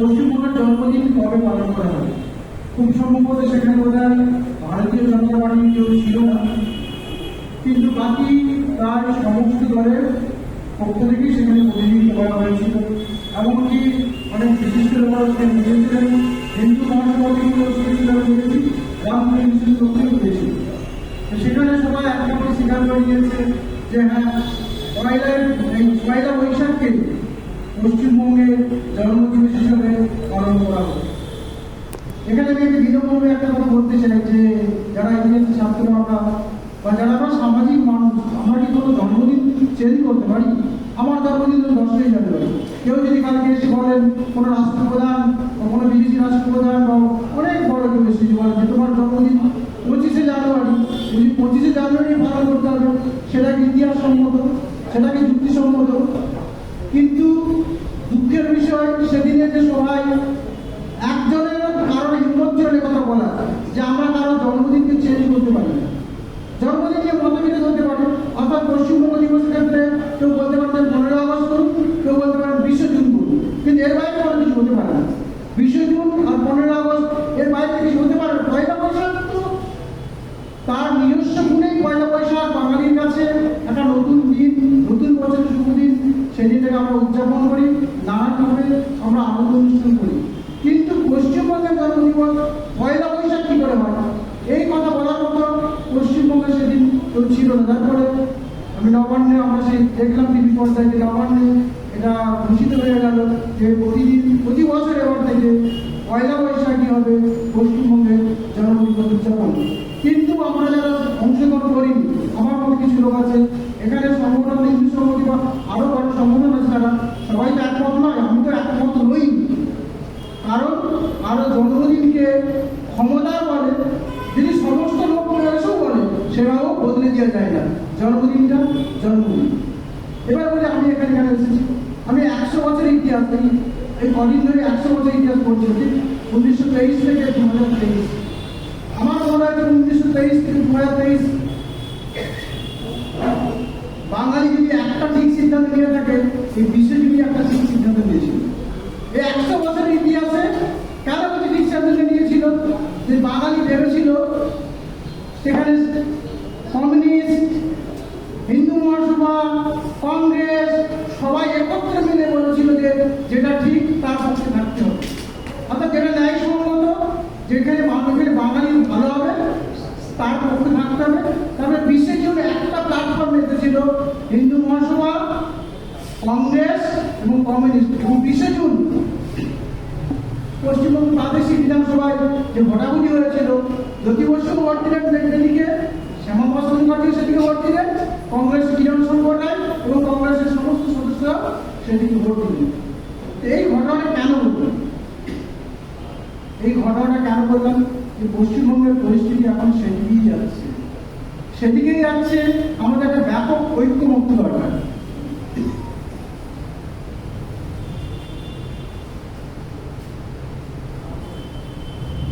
পশ্চিমবঙ্গের জন্মদিন কবে পালন করা হবে সেখানে বোধ হয় ভারতীয় জনতা কেউ ছিল না। কিন্তু বাকি প্রায় সমস্ত দলের পক্ষ থেকেই সেখানে প্রতিনিধিত্ব করা হয়েছিল। এমনকি অনেক বিশিষ্ট লোকরা হিন্দু মহাসভা থেকেও সেখানে আমি দেখেছি রামকৃষ্ণ লোকেও তো সেখানে সবাই একমাত্র স্বীকার করে নিয়েছে যে হ্যাঁ পয়লা, এই পয়লা বৈশাখকে পশ্চিমবঙ্গের জন্মদিবস হিসাবে পালন করা হবে এখানে আমি একটি বিনম্রভাবে একটা কথা বলতে চাই যে যারা ইংরেজি ছাত্র আমরা বা যারা আমরা সামাজিক মানুষ, আমরা কি কোনো জন্মদিন চেঞ্জ করতে পারি? আমার জন্মদিন তো দশই জানুয়ারি কেউ যদি কালকে এসে বলেন, কোনো রাষ্ট্রপ্রধান কোনো বিদেশি রাষ্ট্রপ্রধান বা অনেক বড় কেউ এসে বলেন যে তোমার জন্মদিন পঁচিশে জানুয়ারি যদি পঁচিশে জানুয়ারি পালন করতে হবে সেটা কি ইতিহাস সম্মত সেটা কি যুক্তিসম্মত কিন্তু দুঃখের বিষয় সেদিনে যে সবাই একজনের কারোর হিম্মত ছিল না কথা বলা যে আমরা কারও জন্মদিনকে চেঞ্জ করতে পারি না জন্মদিন নিয়ে মতবিরোধ হতে পারে অর্থাৎ পশ্চিমবঙ্গ দিবসের ক্ষেত্রে কেউ বলতে পারেন পনেরো আগস্ট করুন কেউ বলতে পারেন বিশ্ব জুন করুন কিন্তু এর বাইরে কোনো কিছু হতে পারে না বিশ্ব জুন আর পনেরো আগস্ট এর বাইরে কিছু হতে পারে না। পয়লা বৈশাখ তো তার নিজস্ব গুণেই পয়লা বৈশাখ বাঙালির কাছে একটা নতুন দিন নতুন বছরের শুভ দিন সেদিনটাকে আমরা উদযাপন করি নানানভাবে আমরা আনন্দ অনুষ্ঠান করি। কিন্তু পশ্চিমবঙ্গের জন্মদিবস পয়লা বৈশাখ কী করে হয়? এই কথা বলার মতো পশ্চিমবঙ্গে সেদিন কেউ ছিল না। তারপরে আমি নবান্নে আমরা সেই দেখলাম টিভি পর্দায় যে নবান্নে এটা ঘোষিত হয়ে গেল যে প্রতিদিন, প্রতি বছর এবার থেকে পয়লা বৈশাখী হবে পশ্চিমবঙ্গের জন্মদিবস উদযাপন। কিন্তু আমরা যারা অংশগ্রহণ করি আমার মতো কিছু লোক আছে, এখানে সংগঠন হিন্দু সংগঠন বা আরও বড় সংগঠন আছে তারা সবাই তো একমত নয় আমি তো একমত নই কারণ আরও জন্মদিনকে ক্ষমতার বলে যিনি সমস্ত লোক এসেও বলে, সেভাবেও বদলে দেওয়া যায় না। জন্মদিনটা জন্মদিন। এবার বলে আমি এখানে কেন এসেছি? আমি একশো বছর ইতিহাস এই কদিন ধরে একশো বছর ইতিহাস পড়ছি। উনিশশো তেইশ থেকে দু হাজার তেইশ আমার মনে হয় যে উনিশশো তেইশ থেকে দু হাজার তেইশ বাঙালি যদি একটা ঠিক সিদ্ধান্ত নিয়ে থাকে এই বিশ্বজুড়ে একটা ঠিক সিদ্ধান্ত নিয়েছিল এই একশো বছরের ইতিহাসে কেন কিছু ঠিক সিদ্ধান্ত নিয়েছিল যে বাঙালি ভেবেছিল সেখানে কমিউনিস্ট হিন্দু মহাসভা কংগ্রেস সবাই একত্রে মিলে বলেছিল যে যেটা ঠিক তার পক্ষে থাকতে হবে অর্থাৎ যেটা ন্যায়সঙ্গত, যেখানে মানুষের বাঙালি ভালো হবে, তার পক্ষে থাকতে হবে। তারপরে বিশ্বের জন্য একটা প্ল্যাটফর্ম এসেছিল হিন্দু মহাসভা, কংগ্রেস এবং কমিউনিস্ট। এবং বিশেষ পশ্চিমবঙ্গ প্রাদেশিক বিধানসভায় যে ভোটাভুটি হয়েছিল জ্যোতি বসু ভোট দিলেন সেদিকে শ্যামা প্রসাদ মুখার্জি সেদিকে ভোট দিলেন, কংগ্রেস কিরণ শঙ্কর রায় এবং কংগ্রেসের সমস্ত সদস্যরা সেদিকে ভোট দিলেন তো এই ঘটনাটা কেন ঘটল এই কেন যে পশ্চিমবঙ্গের পরিস্থিতি এখন সেদিকেই যাচ্ছে। সেদিকেই যাচ্ছে, আমাদের একটা ব্যাপক ঐক্যমুক্ত দরকার।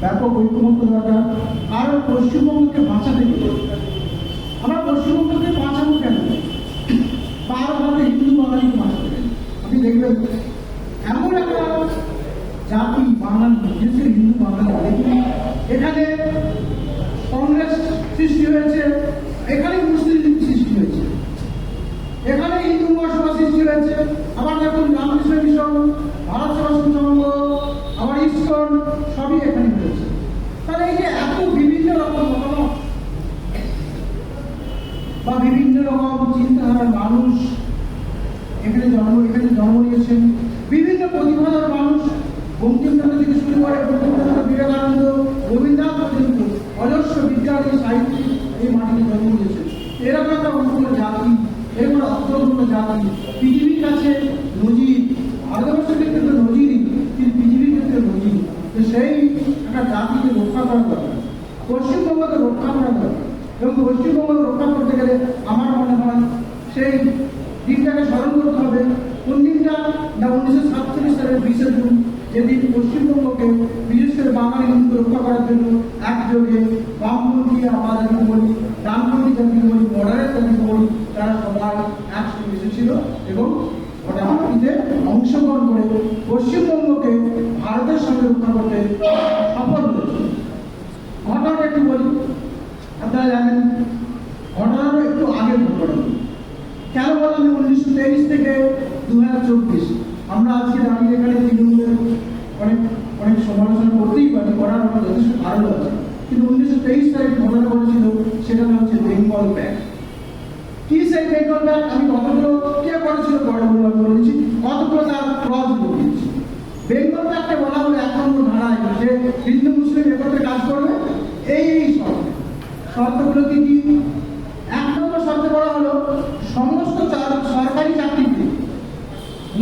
ব্যাপক ঐক্যমুক্ত দরকার। আর পশ্চিমবঙ্গকে বাঁচাতে গেলে আমরা পশ্চিমবঙ্গকে বাঁচাবো কেন বারভাবে হিন্দু বাঙালিকে বাঁচাতে গেলে আপনি দেখবেন এমন একটা জাতি বাঙালি বিশেষ করে হিন্দু বাঙালি দেখবেন এখানে কংগ্রেস সৃষ্টি হয়েছে এখানে মুসলিম লীগ সৃষ্টি হয়েছে এখানে হিন্দু মহাসভা সৃষ্টি হয়েছে আবার দেখুন রামকৃষ্ণ মিশন ভারত সেবাশ্রম সংঘ আবার ইস্কন সবই এখানে হয়েছে তাহলে এই যে এত বিভিন্ন রকম মতামত বা বিভিন্ন রকম চিন্তাধারার মানুষ এখানে জন্ম এখানে জন্ম নিয়েছেন। বিভিন্ন প্রতিভাধার মানুষ বঙ্কিমচন্দ্র থেকে শুরু করে বঙ্কিমচন্দ্র বিবেকানন্দ, রবীন্দ্রনাথ পর্যন্ত অজস্র বিদ্যার্থী সাহিত্যিক এই মাটিতে জন্ম নিয়েছে এরকম একটা অন্য জাতি, এরকম অত্যন্ত জাতি পৃথিবীর কাছে নজির ভারতবর্ষের ক্ষেত্রে তো নজিরই কিন্তু পৃথিবীর ক্ষেত্রে তো সেই একটা জাতিকে রক্ষা করা দরকার। পশ্চিমবঙ্গকে রক্ষা করা দরকার। এবং পশ্চিমবঙ্গকে রক্ষা করতে গেলে আমার মনে হয় সেই দিনটাকে স্মরণ করতে হবে। কোন দিনটা? না, উনিশশো সাতচল্লিশ সালের বিশে জুন, যেদিন পশ্চিমবঙ্গকে বিশেষ করে বাঙালি হিন্দু রক্ষা করার জন্য একযোগে বামপন্থী আবাদানি বলি ডানপন্থী জাতি বলি মডারেট জাতি বলি তারা সবাই একসঙ্গে এসেছিল এবং ভোটাভুটিতে অংশগ্রহণ করে পশ্চিমবঙ্গকে ভারতের সঙ্গে রক্ষা করতে সফল হয়েছে। ঘটনাটা একটু বলি। আপনারা জানেন, ঘটনাটা একটু আগের ঘটনা কেন বললাম উনিশশো তেইশ থেকে দু আমরা আজকে দাঁড়িয়ে এখানে তৃণমূলের অনেক অনেক সমালোচনা করতেই পারি, করার আমার যথেষ্ট কারণ আছে। কিন্তু উনিশশো তেইশ তারিখ ঘটনা ঘটেছিল, সেটা হচ্ছে বেঙ্গল ব্যাগ কি সেই বেঙ্গল ব্যাগ আমি করেছিল বড় বড় বলে দিচ্ছি কতগুলো তার ক্লজ বলে দিচ্ছি বেঙ্গল ব্যাগকে বলা হলো এক নম্বর ধারায় যে হিন্দু, মুসলিম একত্রে কাজ করবে, এই এই শর্ত। শর্তগুলো কি এক নম্বর শর্ত করা হলো, সমস্ত সরকারি চাকরিতে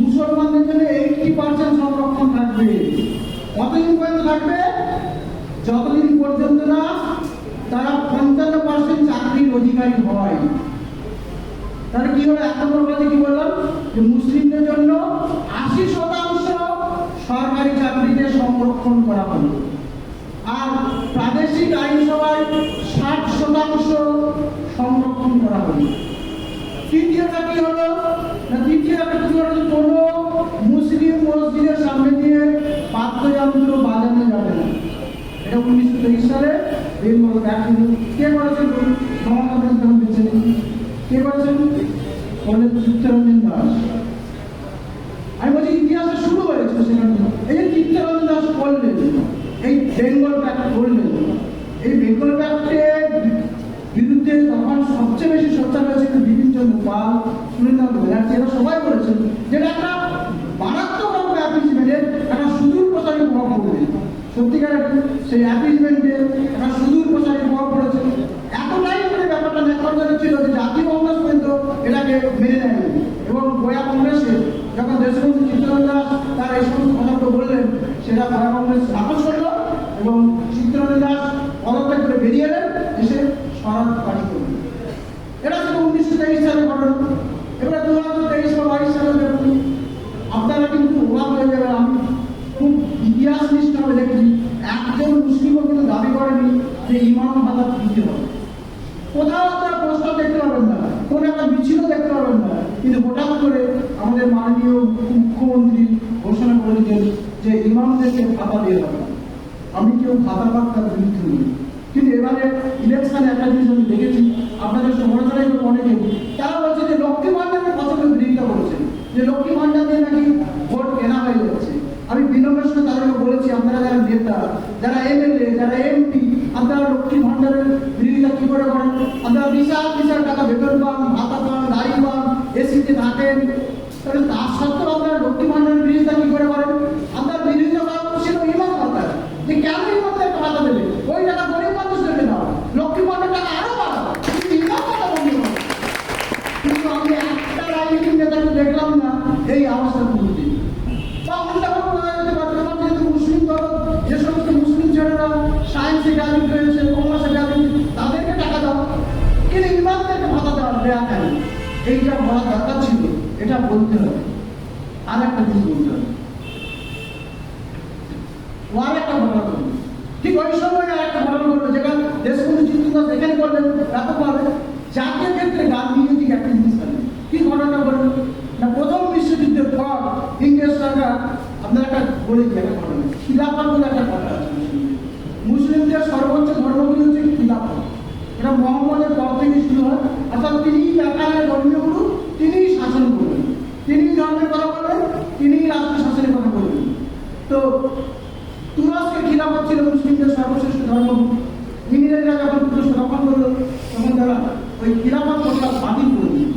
মুসলমানদের জন্য এইটটি পার্সেন্ট সংরক্ষণ থাকবে। কতদিন পর্যন্ত থাকবে? যতদিন পর্যন্ত না তারা পঞ্চান্ন পার্সেন্ট চাকরির অধিকারী হয়। তাহলে কি হলো? এক নম্বর কথা কি বললাম? যে মুসলিমদের জন্য আশি শতাংশ সরকারি চাকরিতে সংরক্ষণ করা হলো। আর প্রাদেশিক আইনসভায় ষাট শতাংশ সংরক্ষণ করা হলো। তৃতীয়টা কি হলো? না তৃতীয়টা কি হলো? যে কোনো মুসলিম মসজিদের সামনে দিয়ে বাদ্যযন্ত্র বাজানো যাবে না। এটা উনিশশো তেইশ সালে কে করেছেন মমতা ব্যানার্জি বেঁচে নেই কে করেছেন বলে চিত্তরঞ্জন দাস, আমি বলছি ইতিহাসটা শুরু হয়েছে সেখানে। এই যে চিত্তরঞ্জন দাস করলেন, এই বেঙ্গল ব্যাক করলেন, এই বেঙ্গল ব্যাকের বিরুদ্ধে তখন সবচেয়ে বেশি সোচ্চার হয়েছিল বিপিন চন্দ্র পাল সুনীলনাথ ব্যানার্জি, এরা সবাই বলেছেন যেটা একটা মারাত্মক রকম অ্যাপিসমেন্টের একটা সুদূর প্রসারী প্রভাব পড়বে সত্যিকার সেই অ্যাপিসমেন্টে একটা সুদূর প্রসারী প্রভাব পড়েছে এতটাই করে ব্যাপারটা নেটওয়ার্ক ছিল যে জাতীয় কংগ্রেস পর্যন্ত এটাকে মেনে নেয়নি এবং গোয়া কংগ্রেসে যখন সমস্ত তার এই সমস্ত বললেন সেটা কংগ্রেস নাকচ করল এবং চিত্তরঞ্জন দাস পদত্যাগ করে বেরিয়ে এলেন এসে স্বরাজ পার্টি করলেন এটা ছিল উনিশশো তেইশ সালে ঘটনা এবারে দু হাজার তেইশ বা বাইশ সালে দেখুন আপনারা কিন্তু অবাক হয়ে যাবেন আমি খুব ইতিহাস নিষ্ঠভাবে দেখছি একজন মুসলিমও কিন্তু দাবি করেনি যে ইমাম ভাতা দিতে হবে কোথাও আপনারা পোস্টার দেখতে পাবেন না কোনো একটা মিছিলও দেখতে পাবেন না কিন্তু হঠাৎ করে আমাদের মাননীয় মুখ্যমন্ত্রী ঘোষণা করে দিলেন যে ইমামদেরকে ভাতা দিয়ে হবে আমি কেউ ভাতা পাক তার বিরুদ্ধে নই। কিন্তু এবারে ইলেকশনে একটা জিনিস আমি দেখেছি, আপনাদের সমালোচনায় অনেকে তারা বলছে যে লক্ষ্মী ভান্ডারের কথা বিরোধিতা করেছে, যে লক্ষ্মী ভান্ডার দিয়ে নাকি ভোট কেনা হয়ে যাচ্ছে। আমি বিনম্রের সঙ্গে তাদেরকে বলেছি, আপনারা যারা নেতা, যারা এমএলএ, যারা এমপি, আপনারা লক্ষ্মী ভান্ডারের বিরোধিতা কি করে করেন? আপনারা বিশাল বিশাল টাকা বেতন পান, ভাতা পান গাড়ি পান, এসিতে থাকেন। তার সত্ত্বেও আপনারা লক্ষ্মী ভান্ডারের বিরোধিতা কি করে করেন আপনার বিরোধিতা করা ছিল ইমাম ভাতা যে কেন ইমামদেরকে ভাতা দেবে ওই টাকা গরিব মানুষদেরকে দাও লক্ষ্মী ভান্ডার টাকা আরও বাড়াও কিন্তু ইমাম ভাতা বন্ধ করো কিন্তু আমি একটা রাজনৈতিক নেতাকে দেখলাম এই পারে, তোমার যেহেতু মুসলিম ধরো যে সমস্ত মুসলিম ছেলেরা তাদেরকে টাকা দাও। কিন্তু ভাতা দেওয়া দেওয়া এইটা বলা দরকার ছিল, এটা বলতে হবে। আর একটা জিনিস বলতে হবে ও আর একটা ঘটনা করবে ঠিক ওই সময় আর একটা ঘটনা করবে যেটা দেশবন্ধু চিন্তিত এখানে করলেন ব্যাপকভাবে জাতীয় ক্ষেত্রে গান্ধীজি একটা জিনিস করেন কি ঘটনা বলবেন না প্রথম বিশ্বযুদ্ধের পর ইংরেজ সরকার আপনার একটা ঘটনা খিলাফা বলে একটা কথা আছে মুসলিমদের। সর্বোচ্চ ধর্মগুলি হচ্ছে খিলাফা এটা মোহাম্মদের পর থেকে শুরু হয়, অর্থাৎ তিনি একালের ধর্মীয় গুরু, তিনিই শাসন করবেন তিনি ধর্মের কথা বলবেন তিনিই রাষ্ট্র শাসনের কথা বলবেন তো তুরস্কে খিলাফত ছিল মুসলিমদের সর্বশ্রেষ্ঠ ধর্ম ইংরেজরা যখন তুরস্ক দখল করল তখন তারা ওই খিলাফত প্রথা বাতিল করে দিল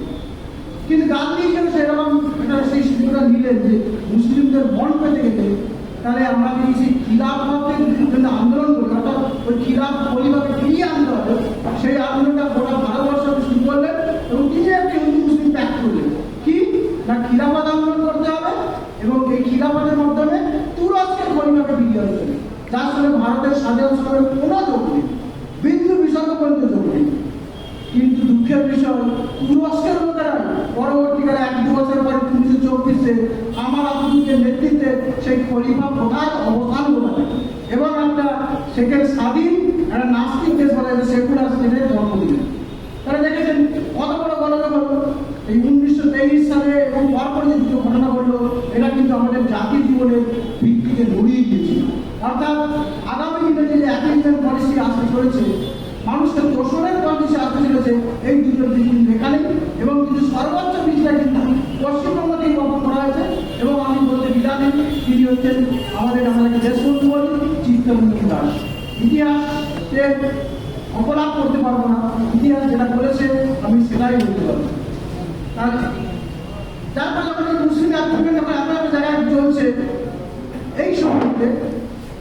কিন্তু গান্ধী হিসেবে সেরকম একটা সেই সুযোগটা নিলেন যে মুসলিমদের মন পেতে গেছে তাহলে আমরা যদি সেই খিলাফতের জন্য আন্দোলন করি অর্থাৎ ওই খিলাফ পরিবারকে ফিরিয়ে আনতে হবে সেই আন্দোলনটা গোটা ভারতবর্ষকে শুরু করলেন এবং তিনি একটি হিন্দু মুসলিম প্যাক করলেন কি না খিলাফত আন্দোলন করতে হবে এবং এই খিলাফতের মাধ্যমে তুরস্কের পরিবারকে ফিরিয়ে আনতে হবে যার সঙ্গে ভারতের স্বাধীন কোনো নেই। বিন্দু বিসর্গ পর্যন্ত নেই। কিন্তু দুঃখের বিষয় তুরস্কের লোকেরা পরবর্তীকালে এক দু বছর পরে উনিশশো চব্বিশে আমার আব্দুলের নেতৃত্বে সেই খলিফা কোথায় অবস্থান ঘটাবে এবং একটা সেখানে স্বাধীন একটা নাস্তিক দেশ বলা যায় সেকুলার স্টেটের জন্ম দিলেন। তারা দেখেছেন, কত বড় গণজগৎ। এই উনিশশো তেইশ সালে এবং পরপর যে দুটো ঘটনা ঘটলো, এটা কিন্তু আমাদের জাতির জীবনের ভিত্তিকে নড়িয়ে দিয়েছিল। অর্থাৎ আগামী দিনে যে একই ইন্ডিয়ান আসতে চলেছে। মানুষকে দোষণের পলিসি আসতে চলেছে। এই দুটো কিন্তু এখানে এবং কিন্তু সর্বোচ্চ বিষয়টা কিন্তু পশ্চিমবঙ্গকেই বহন করা হয়েছে এবং আমি বলতে নিই, তিনি হচ্ছেন আমাদের আমাদের দেশবন্ধু বলি চিত্তবন্ধু দাস। ইতিহাস সে অপরাধ করতে পারব না। ইতিহাস যেটা বলেছে আমি সেটাই বলতে পারব। আর যার ফলে এই মুসলিম যখন এত এত জায়গায় চলছে এই সময়তে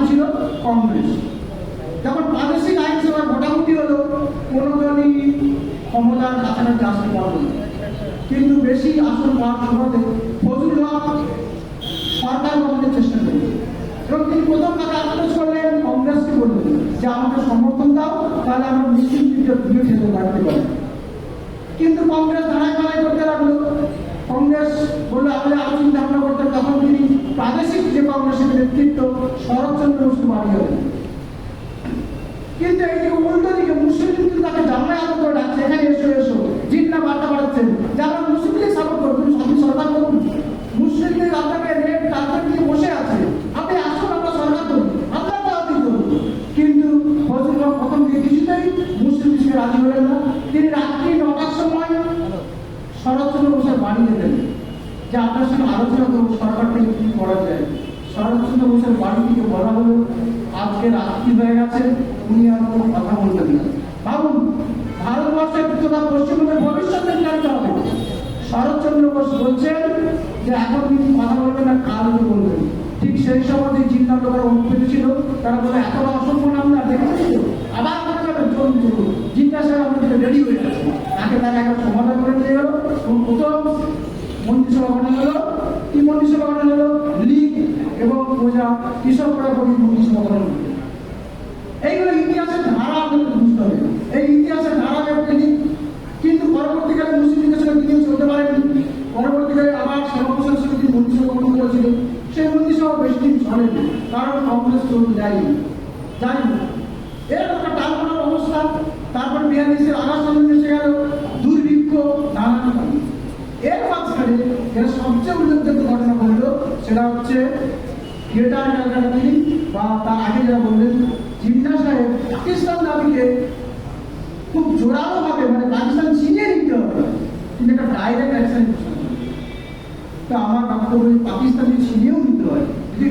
একটি ছিল কংগ্রেস। যখন প্রাদেশিক আইনসভা মোটামুটি হলো কোনো দলই ক্ষমতার কাছাকাছি আসতে পারল কিন্তু বেশি আসন পাওয়ার সুবাদে ফজলুল হক সরকার গঠনের চেষ্টা করলেন এবং তিনি প্রথম তাকে আক্রোশ করলেন, কংগ্রেসকে বললেন যে, আমাকে সমর্থন দাও, তাহলে আমরা লীগের দূরে ঠেলে রাখতে পারি কিন্তু কংগ্রেস ধারায় ধারায় করতে লাগল। কংগ্রেস বলল, আমাদের আরও চিন্তা ভাবনা করতে হবে। তখন তিনি প্রাদেশিক যে কংগ্রেসের নেতৃত্ব, শরৎচন্দ্র বসু হলেন কিন্তু এই যে উল্টো দিকে মুসলিম কিন্তু তাকে জামায় আলো করে ডাকছে এখানে এসো এসো জিন্না বার্তা বাড়াচ্ছেন যে আমরা মুসলিমদের সাপোর্ট করব তুমি আপনি সরকার করুন মুসলিমদের আপনাকে রেট টার্গেট দিয়ে বসে আছে আপনি আসুন আমরা সরকার করুন আপনার তো আপনি করুন কিন্তু ফজলুল হক প্রথম দিকে কিছুতেই মুসলিম হিসেবে রাজি হলেন না তিনি রাত্রি নটার সময় বসুর যে আপনার সঙ্গে আলোচনা করব সরকার থেকে করা যায়। শরৎচন্দ্র বলা হলো, আজকে রাত্রি হয়ে গেছে, উনি আর কোনো কথা বলবেন না। ভাবুন, ভারতবর্ষের তথা পশ্চিমবঙ্গের ভবিষ্যৎ নির্ধারিত হবে। শরৎচন্দ্র বলছেন যে এখন কথা বলবেন না কাল বলবেন? ঠিক সেই সময় যে চিন্তা লোকের অনুপ্রীতি ছিল, তারা বলে এত অসম্পূর্ণ আমরা দেখেছি আবার চলুন জিজ্ঞাসা আমাদের রেডি হয়ে তাকে তারা করে দিয়ে এবং প্রথম মন্ত্রিসভা গঠন হলো, কি মন্ত্রিসভা গঠন হলো? লীগ এবং প্রজা কৃষকরা কবি মন্ত্রিসভা গঠন এইগুলো ইতিহাসের ধারা আমাদের বুঝতে হবে এই ইতিহাসের ধারা ব্যক্তি কিন্তু পরবর্তীকালে মুসলিম লীগের সঙ্গে তিনি চলতে পারেননি পরবর্তীকালে আবার শ্যামাপ্রসাদ সঙ্গে তিনি মন্ত্রিসভা গঠন করেছিলেন সেই মন্ত্রিসভা বেশি দিন চলেনি কারণ কংগ্রেস চলতে যায়নি যায়নি এর একটা টালমাটাল অবস্থা তারপর বিহারিসের আকাশ আন্দোলন এসে গেল দুর্ভিক্ষ নানান কারণে। এর মাঝখানে যেটা সবচেয়ে উল্লেখযোগ্য ঘটনা ঘটলো সেটা হচ্ছে গ্রেটার ক্যালকাটা বা তার আগে যারা বললেন জিন্না সাহেব পাকিস্তান দাবিকে খুব জোরালো ভাবে মানে পাকিস্তান ছিনিয়ে নিতে হবে, কিন্তু একটা ডাইরেক্ট অ্যাকশন তো আমার বক্তব্য পাকিস্তানকে ছিনিয়েও নিতে হয়। যদি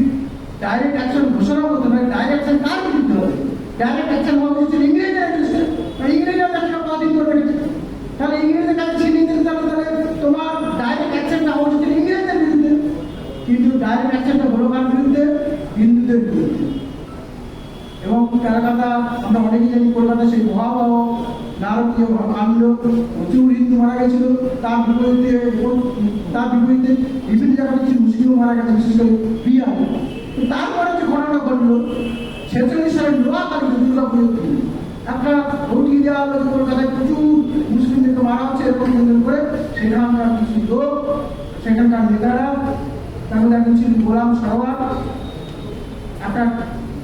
ডাইরেক্ট অ্যাকশন ঘোষণা করতে হয় ডাইরেক্ট অ্যাকশন কার নিতে হবে? ডাইরেক্ট অ্যাকশন হওয়া উচিত ইংরেজের ইংরেজরা একটা কদিন করে তাহলে ইংরেজের কাছে ছিনিয়ে দিতে তাহলে তাহলে তোমার ডাইরেক্ট অ্যাকশনটা হওয়া উচিত ইংরেজদের বিরুদ্ধে কিন্তু ডাইরেক্ট অ্যাকশনটা হলো কার বিরুদ্ধে, হিন্দুদের বিরুদ্ধে। এবং ক্যালকাটা আমরা অনেকেই জানি কলকাতা সেই ভয়াবহ নারকীয় কাণ্ড প্রচুর হিন্দু মারা গেছিল। তার বিপরীতে তার বিপরীতে বিভিন্ন জায়গায় কিছু মুসলিমও মারা গেছে, বিশেষ করে বিহার। তারপরে যে ঘটনা ঘটলো, ছেচল্লিশ সালের নোয়াখালীতে দুর্গা পুজো একটা ভোটিয়ে দেওয়া হলো কলকাতায় প্রচুর মুসলিমদেরকে মারা হচ্ছে, এরকম করে সেখানকার কিছু লোক, সেখানকার নেতারা তারপরে একজন ছিল গোলাম সরোয়ার, একটা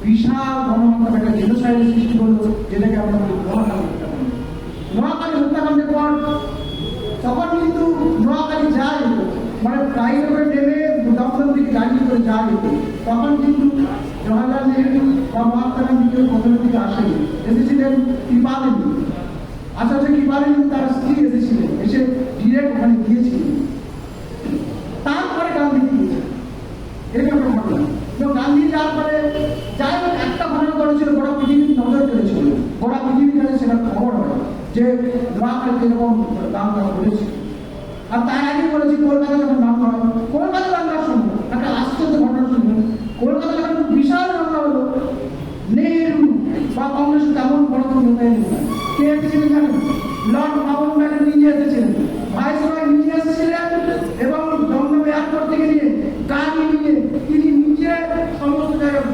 বিশাল গণহত্যা একটা জেনোসাইডের সৃষ্টি করল, যেটাকে আমরা নোয়াখালী নোয়াখালী হত্যাকাণ্ডের পর তখন কিন্তু নোয়াখালী যায় মানে ফ্লাইওভার নেমে দমদম দিকে গাড়ি করে যায়, তখন কিন্তু জওয়াহরলাল নেহরু বা মহাত্মা গান্ধী কেউ দিকে আসেনি, এসেছিলেন কৃপালেন। আচ্ছা আচ্ছা কৃপালিনী তার স্ত্রী এসেছিলেন, এসে ডিরেক্ট ওখানে গিয়েছিলেন তারপরে গান্ধী গিয়েছে এরকম একটা ঘটনা এবং গান্ধী যাওয়ার পরে যাই হোক, একটা ঘটনা করেছিল, গোটা পৃথিবীর নজর করেছিল। গোটা পৃথিবীর কাছে সেটা খবর হয় যে নোয়াখালী যেরকম দাঙ্গা করেছে আর তার আগে বলেছি, কলকাতা যখন দাঙ্গা হয়, কলকাতা দাঙ্গার শুনব। একটা আশ্চর্য ঘটনা শুনব। কলকাতা যখন বিশাল দাঙ্গা হলো, নেহরু বা কংগ্রেস তেমন বড় কোনো নেতা এলেন না। কে এসেছিলেন জানেন? লর্ড মাউন্টব্যাটেন নিজে এসেছিলেন। ভাইসরয় নিজে এসেছিলেন এবং দমদম এয়ারপোর্ট থেকে নিয়ে গাড়ি নিয়ে তিনি নিজে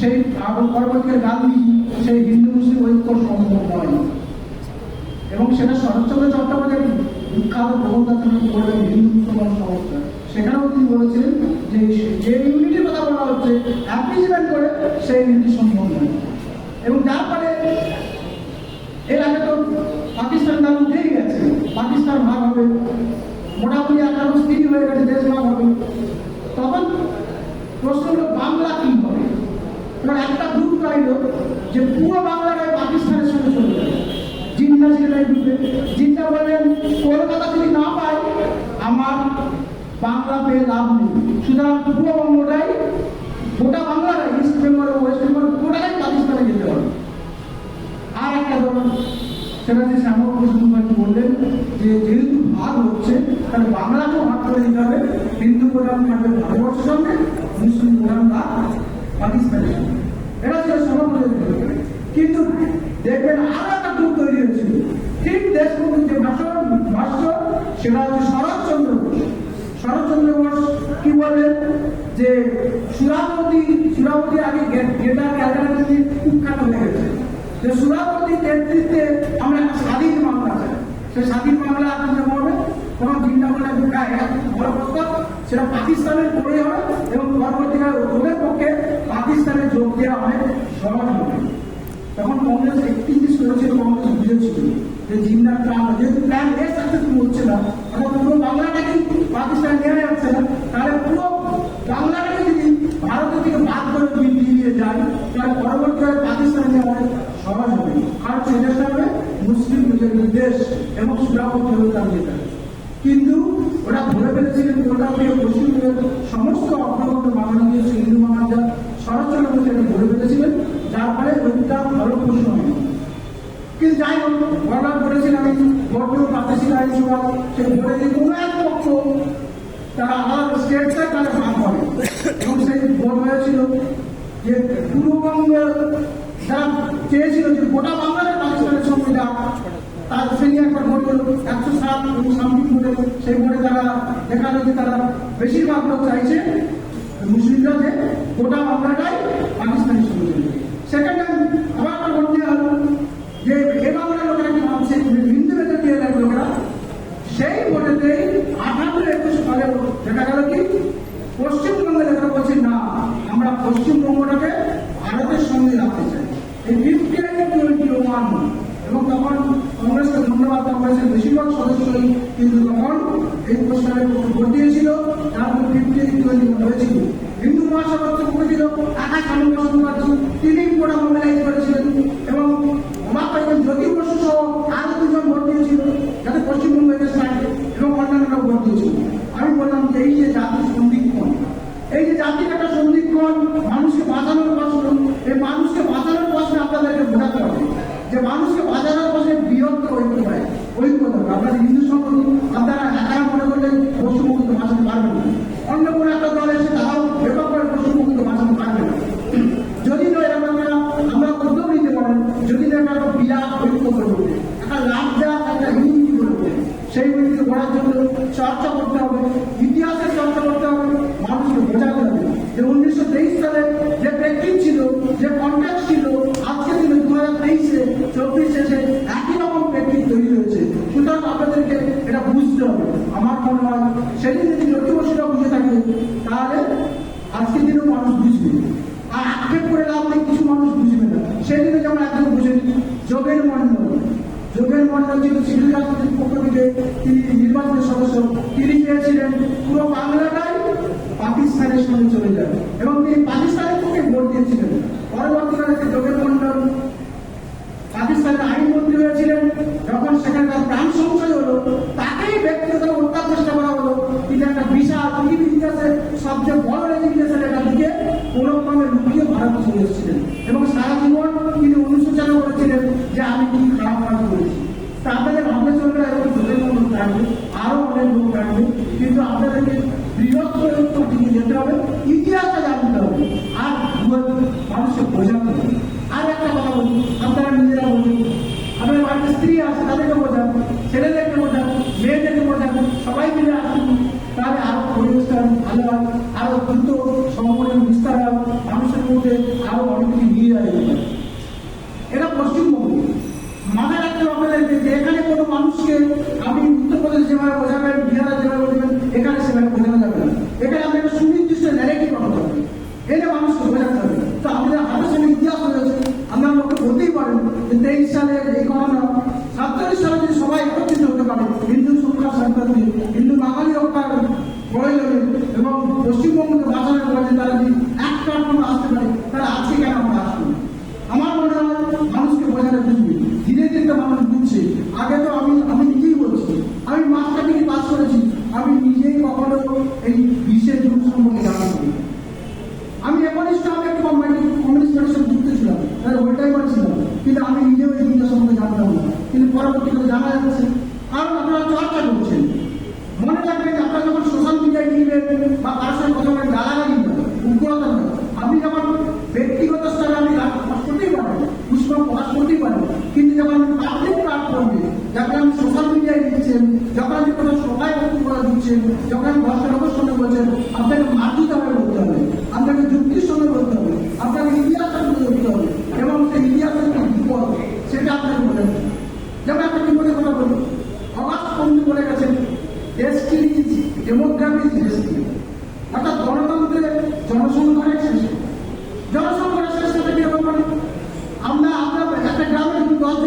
সেই পরবর্তীকালে গান্ধী সেই হিন্দু মুসলিম ঐক্য সম্ভব নয়। এবং সেটা শরৎচন্দ্র চট্টোপাধ্যায় বিখ্যাত হিন্দু মুসলমান সমস্যা সেখানেও তিনি বলেছিলেন যে যে ইউনিটির কথা বলা হচ্ছে করে সেই ইউনিটি সম্ভব নয়। এবং তারপরে এর আগে তো পাকিস্তান নাম উঠেই গেছে। পাকিস্তান ভাগ হবে মোটামুটি একটা স্থির হয়ে গেছে, দেশ ভাগ হবে তখন প্রশ্ন হলো, বাংলা কি হবে এবার একটা গ্রুপ চাইল যে পুরো বাংলাটাই পাকিস্তানের সঙ্গে চলে যাবে। ছিলেন এই গ্রুপে জিন্না বললেন কলকাতা যদি না পাই আমার বাংলা পেয়ে লাভ নেই। সুতরাং পূর্ববঙ্গটাই গোটা বাংলাটাই ইস্ট বেঙ্গল ওয়েস্ট বেঙ্গল গোটাটাই পাকিস্তানে যেতে হবে। আর একটা ধরুন, সেটা যে শ্যামপ্রসাদ মুখার্জি বললেন, যে যেহেতু ভাগ হচ্ছে, তাহলে বাংলাকেও ভাগ করে দিতে হবে। হিন্দু প্রধান থাকবে ভারতবর্ষের সঙ্গে, মুসলিম প্রধান থাক পাকিস্তানের সঙ্গে। এটা ছিল কিন্তু আরও একটা গ্রুপ তৈরি হয়েছিল ঠিক দেশবন্ধুর যে ভাষণ, ভাষ্য, সেটা হচ্ছে শরৎচন্দ্র শরৎচন্দ্র ঘোষ কি বললেন? যে সুরাবতী সুরাবতী আগে গে- গেটার ক্যালকাটা দিয়ে কুখ্যাত হয়ে গেছে। যে সুরাবতীর নেতৃত্বে আমরা একটা স্বাধীন বাংলা চাই। সেই স্বাধীন বাংলা আপনাদের বলবে কোনো চিন্তা করলে ঢুকায় বড় প্রস্তাব? সেটা পাকিস্তানের করে হবে এবং পরবর্তীকালে ওদের পক্ষে পাকিস্তানে যোগ দেওয়া অনেক সহজ হবে তখন যে জিন্নার প্ল্যান যেহেতু হচ্ছে না অর্থাৎ পুরো বাংলাটাকে পাকিস্তান নেওয়া যাচ্ছে না, তাহলে পুরো বাংলাটাকে যদি ভারতের থেকে বাদ করে তাহলে পরবর্তীকালে পাকিস্তান নেওয়া অনেক সহজ হবে। হবে মুসলিম দেশ এবং সুরাপতি হবে তার যেটা কিন্তু ওরা ধরে ফেলেছিলেন কলকাতা থেকে সমস্ত অগ্রগণ্য বাঙালি হিন্দু মহারাজা শরৎচন্দ্র এটা ধরে ফেলেছিলেন, যার ফলে ওইটা ফলপ্রসূ হয়নি। কিন্তু যাই হোক বর্ণনা করেছেন আমি বর্তমান প্রাদেশিক আইনসভা, সেই বলে যে কোনো এক পক্ষ তারা আলাদা স্টেট চায় তারা ভাগ হবে এবং সেই ভোট হয়েছিল যে পূর্ববঙ্গ যারা চেয়েছিল যে গোটা বাংলার পাকিস্তানের যা তার সেই একবার ভোট হলো একশো সাত এবং সামথিং ভোটে। সেই ভোটে তারা দেখাল যে তারা বেশিরভাগ লোক চাইছে মুসলিমরা যে গোটা বাংলাটাই পাকিস্তানের সঙ্গে চলে যাবে। সেকেন্ড টাইম আবার একটা ভোট দেওয়া হলো যে এ বাংলার লোকেরা কি ভাবছে হিন্দু বেতন দিয়ে দেয় লোকেরা সেই ভোটেতেই আঠারো একুশ সালে দেখা গেল কি পশ্চিমবঙ্গের লোকেরা বলছে না আমরা পশ্চিমবঙ্গটাকে ভারতের সঙ্গে রাখতে চাই এই ফিফটি টোয়েন্টি ওয়ান এবং তখন কংগ্রেসকে ধন্যবাদ কংগ্রেসের বেশিরভাগ সদস্যই কিন্তু তখন এই প্রস্তাবের পক্ষে ভোট দিয়েছিল, তারপর ফিফটি টোয়েন্টি হয়েছিল। হিন্দু মহাসভা ছিল, আকাশ আনন্দ মুখার্জি তিনি পুরো মোবিলাইজ করেছিলেন এবং পাইবেন জ্যোতি বসু সহ আরও দুজন ভোট দিয়েছিল, যাতে পশ্চিমবঙ্গ এদেশ থাকে এবং অন্যান্যরা ভোট দিয়েছিল। আমি বললাম যে এই যে জাতির সন্ধিক্ষণ, এই যে জাতির একটা সন্ধিক্ষণ মানুষকে বাঁচানোর সেদিন যদি লক্ষ্যবর্ষীরা বসে থাকে, তাহলে আজকের দিনও মানুষ বুঝবে। আর আক্ষেপ করে লাভ নেই, কিছু মানুষ বুঝবে না। সেদিনে যেমন একজন বুঝে যোগের মন্ডল যোগের মন্ডল যেহেতু শিশুরা পক্ষ করে এসেছিলেন এবং সারা জীবন তিনি অনুশোচনা করেছিলেন যে আমি কি খারাপ কাজ করেছি। তা আপনাদের ভাবনা চলবে এবং দুজন লোক থাকবে, আরও অনেক লোক থাকবে। কিন্তু আপনাদেরকে বৃহত্তর দিকে যেতে হবে, ইতিহাসটা জানতে হবে। আর মানুষের বোঝা हिंदू शुक्ल संकल्प যখন আমি কোনো সময় অতিক্রম দিচ্ছেন যখন আমি